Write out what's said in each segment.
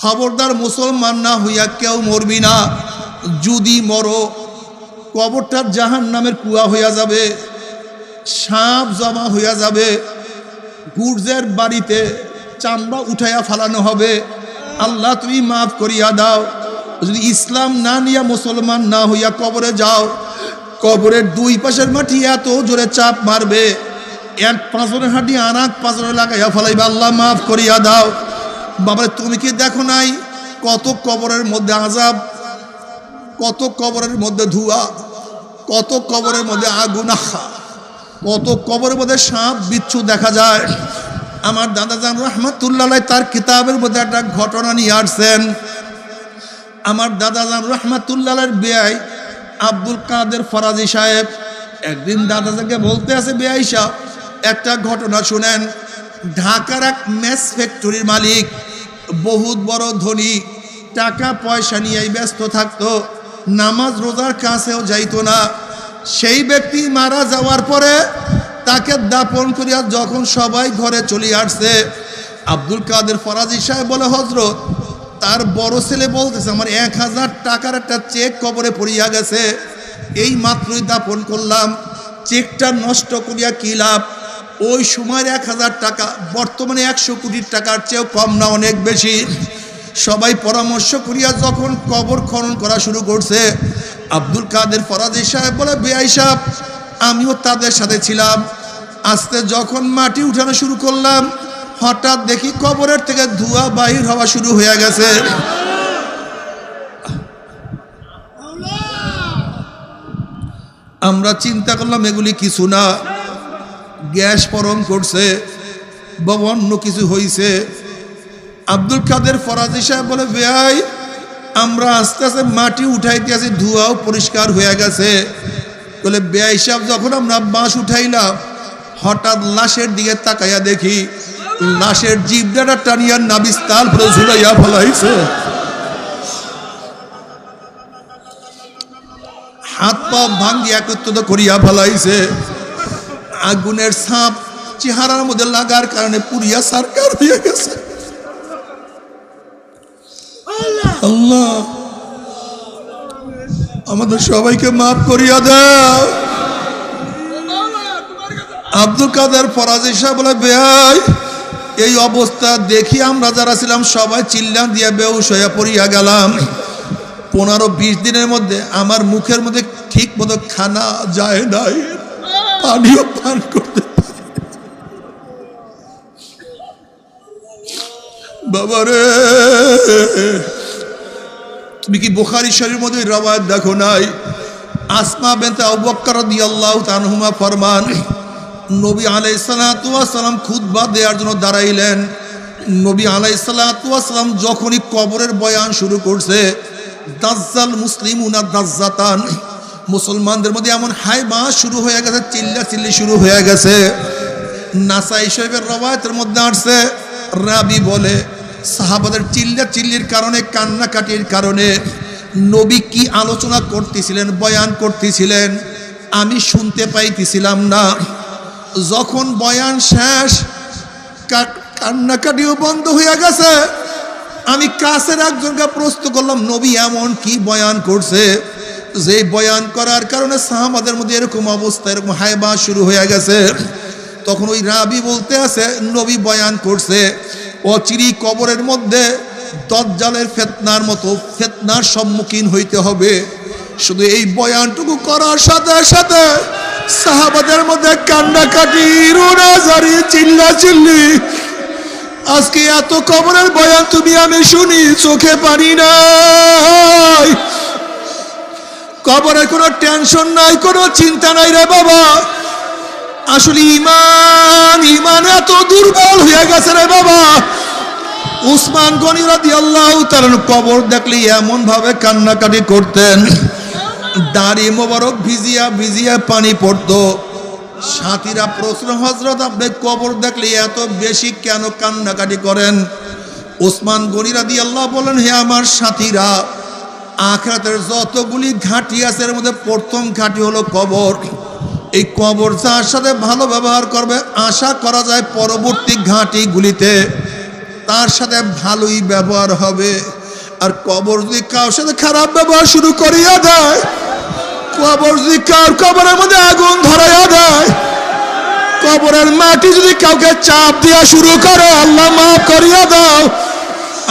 খবরদার মুসলমান না হইয়া কেউ মরবি না। যদি মরো, কবরটার জাহান নামের কুয়া হইয়া যাবে, সাপ জমা হইয়া যাবে, গুর্জের বাড়িতে চামড়া উঠাইয়া ফালানো হবে। আল্লাহ তুমি মাফ করিয়া দাও। যদি ইসলাম না নিয়া মুসলমান না হইয়া কবরে যাও, কবরের দুই পাশের মাটি এত জোরে চাপ মারবে। এক পাঁচনের হাঁটি আর এক পাঁচনে লাগাইয়া ফেলাইবে। আল্লাহ মাফ করিয়া দাও। বাবা তুমি কি দেখো নাই কত কবরের মধ্যে আজাব কত কবরের মধ্যে ধোঁয়া, কত কবরের মধ্যে আগুন, আহা, কত কবরের মধ্যে সাপ বিচ্ছু দেখা যায়। আমার দাদা জান রহমতুল্লাহ তার কিতাবের মধ্যে একটা ঘটনা নিয়ে আসছেন। আমার দাদা জান রহমতুল্লাহের বেআই আব্দুল কাদের ফরাজি সাহেব, একদিন দাদা দাদাজাকে বলতে আছে সাহেব একটা ঘটনা শুনেন। ঢাকার এক মেস ফ্যাক্টরির মালিক বহুত বড় ধনী, টাকা পয়সা নিয়েই ব্যস্ত থাকতো, নামাজ রোজার কাছেও যাইতো না। সেই ব্যক্তি মারা যাওয়ার পরে তাকে দাপন করিয়া যখন সবাই ঘরে চলে আসছে, আব্দুল কাদের ফরাজি সাহেব বলে হজরত তার বড় ছেলে বলতেছে, আমার এক হাজার টাকার একটা চেক কবরে পড়িয়া গেছে। এই মাত্রই দাপন করলাম, চেকটা নষ্ট করিয়া কি লাভ? ওই সময়ের এক হাজার টাকা, বর্তমানে একশো কোটির টাকার চেয়েও কম না, অনেক বেশি। সবাই পরামর্শ করিয়া যখন কবর খনন করা শুরু করছে, আব্দুল কাদের ফরাজি সাহেব বলে, বেআই সাহেব, আমিও তাদের সাথে ছিলাম। আস্তে যখন মাটি উঠানো শুরু করলাম, হঠাৎ দেখি কবরের থেকে ধোঁয়া বাহির হওয়া শুরু হয়ে গেছে। আমরা চিন্তা করলাম, এগুলি কিছু না। গ্যাস পরম করছে বা অন্য কিছু হইছে। আব্দুল কাদের ফরাজি সাহেব বলে বেয়াই আমরা আস্তে আস্তে মাটি উঠাইতে আছি, ধোঁয়াও পরিষ্কার হয়ে গেছে। বলে বেয়াই সাহেব, যখন আমরা বাঁশ উঠাইলাম, হঠাৎ লাশের দিকে তাকাইয়া দেখি, লাশের জিবডাটা টানিয়া নাবিস্তাল করে ঝুলাইয়া ফেলাইছে। হাত পা ভাঙ্গি একত্রিত করিয়া ফেলাইছে। আগুনের সাপ চেহারার মধ্যে লাগার কারণে পুরিয়া সারকার হয়ে গেছে। আল্লাহ। আমাদের সবাইকে মাফ করিয়া দাও। আব্দুল কাদের ফরাজি সাহেব বলে বেহাই এই অবস্থা দেখি আমরা যারা ছিলাম সবাই চিল্লা দিয়ে বেউস হইয়া পড়িয়া গেলাম। পনেরো বিশ দিনের মধ্যে আমার মুখের মধ্যে ঠিক মতো খানা যায় নাই। পানিও পান করতে পারি না। বাবা রে, তুমি কি বুখারি শরীর মধ্যে রবায়ত দেখো নাই আসমা বেনতে আবুবকর রাদিয়াল্লাহু তাআলা ফরমান, নবী আলাইসালাম খুতবা দেওয়ার জন্য দাঁড়াইলেন নবী আলাইসালাম যখনই কবরের বয়ান শুরু করছে, দাজ্জাল মুসলিম উনা দাজ্জাতান মুসলমানদের মধ্যে এমন হাই মা শুরু হয়ে গেছে, চিল্লা চিল্লি শুরু হয়ে গেছে। নাসাই শরীফের রবায়তের মধ্যে আসছে, রাবি বলে, সাহাবাদের চিল্লা চিল্লির কারণে, কান্নাকাটির কারণে নবী কি আলোচনা করতেছিলেন, বয়ান করতেছিলেন, আমি শুনতে পাইতেছিলাম না। যখন বয়ান শেষ কান্নাকাটিও বন্ধ হয়ে গেছে। আমি কাছের একজনকে প্রশ্ন করলাম, নবী এমন কি বয়ান করছে? যে বয়ান করার কারণে সাহাবাদের মধ্যে এরকম অবস্থা, এরকম হাইবা শুরু হয়ে গেছে। তখন ওই রাবি বলতে আছে, নবী বয়ান করছে, অচিরি কবরের মধ্যে দজ্জালের ফেতনার মতো, ফেতনার সম্মুখীন হইতে হবে। শুধু এই বয়ানটুকু করার সাথে সাথে সাহাবাদের মধ্যে কান্নাকাটি রোনাজারি চিল্লা চিল্লি আজকে এত কবরের বয়ান তুমি আমি শুনি, চোখে পারি নাই। কবরের কোনো টেনশন নাই, কোনো চিন্তা নাই রে বাবা। আসলে ইমান ইমান এত দুর্বল হয়ে গেছে রে বাবা। উসমান গনি রাদি আল্লাহ তার কবর দেখলে এমন ভাবে কান্নাকাটি করতেন। দাড়ি মোবারক ভিজিয়া ভিজিয়া পানি পড়তো। সাথীরা প্রশ্ন হজরত আপনি কবর দেখলে এত বেশি কেন কান্নাকাটি করেন? ওসমান গনিরা দিয়ে আল্লাহ বলেন, হে আমার সাথীরা আখরাতের যতগুলি ঘাঁটি আছে, এর মধ্যে প্রথম ঘাঁটি হলো কবর। এই কবর যার সাথে ভালো ব্যবহার করবে, আশা করা যায় পরবর্তী ঘাঁটিগুলিতে তার সাথে ভালোই ব্যবহার হবে। আর কবর যদি কারোর সাথে খারাপ ব্যবহার শুরু করিয়া দেয়, কবর যদি কার কবরের মধ্যে আগুন ধরাইয়া দেয়, কবরের মাটি যদি কাউকে চাপ দেওয়া শুরু করে, আল্লাহ মাফ করিয়া দাও।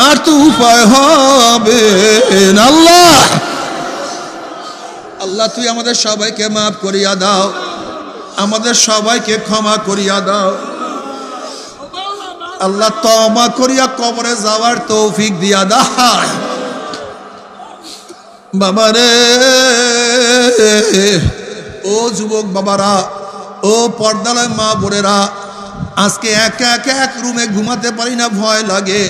আর তো উপায় হবে আল্লাহ! আল্লাহ, তুই আমাদের সবাইকে মাফ করিয়া দাও। আমাদের সবাইকে ক্ষমা করিয়া দাও। আল্লাহ তমা করিয়া কবরে যাওয়ার তৌফিক দিয়া দাও। বাবারে ও যুবক বাবারা, ও পর্দালয় মা বোনেরা, আজকে একা একা এক রুমে ঘুমাতে পারি না, ভয় লাগে।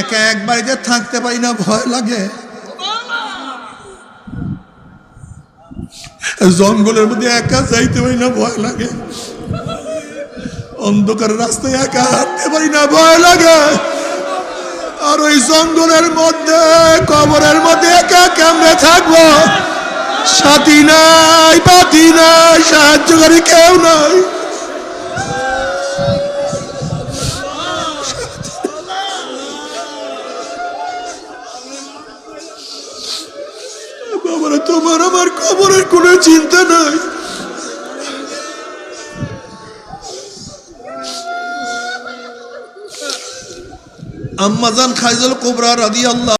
একা এক বাড়িতে থাকতে পারি না, ভয় লাগে। জঙ্গলের মধ্যে একা যাইতে পারি না, ভয় লাগে। অন্ধকার রাস্তায় একা হাঁটতে পারি না, ভয় লাগে। আর ওই জঙ্গলের মধ্যে, কবরের মধ্যে একা কেমনে থাকব? সাথী নাই পাতি নাই, সাহায্যকারী কেউ নাই। তোমার আমার কবরের কোনো চিন্তা নাই। আম্মাজান খাইজল কোবরা রাদি আল্লাহ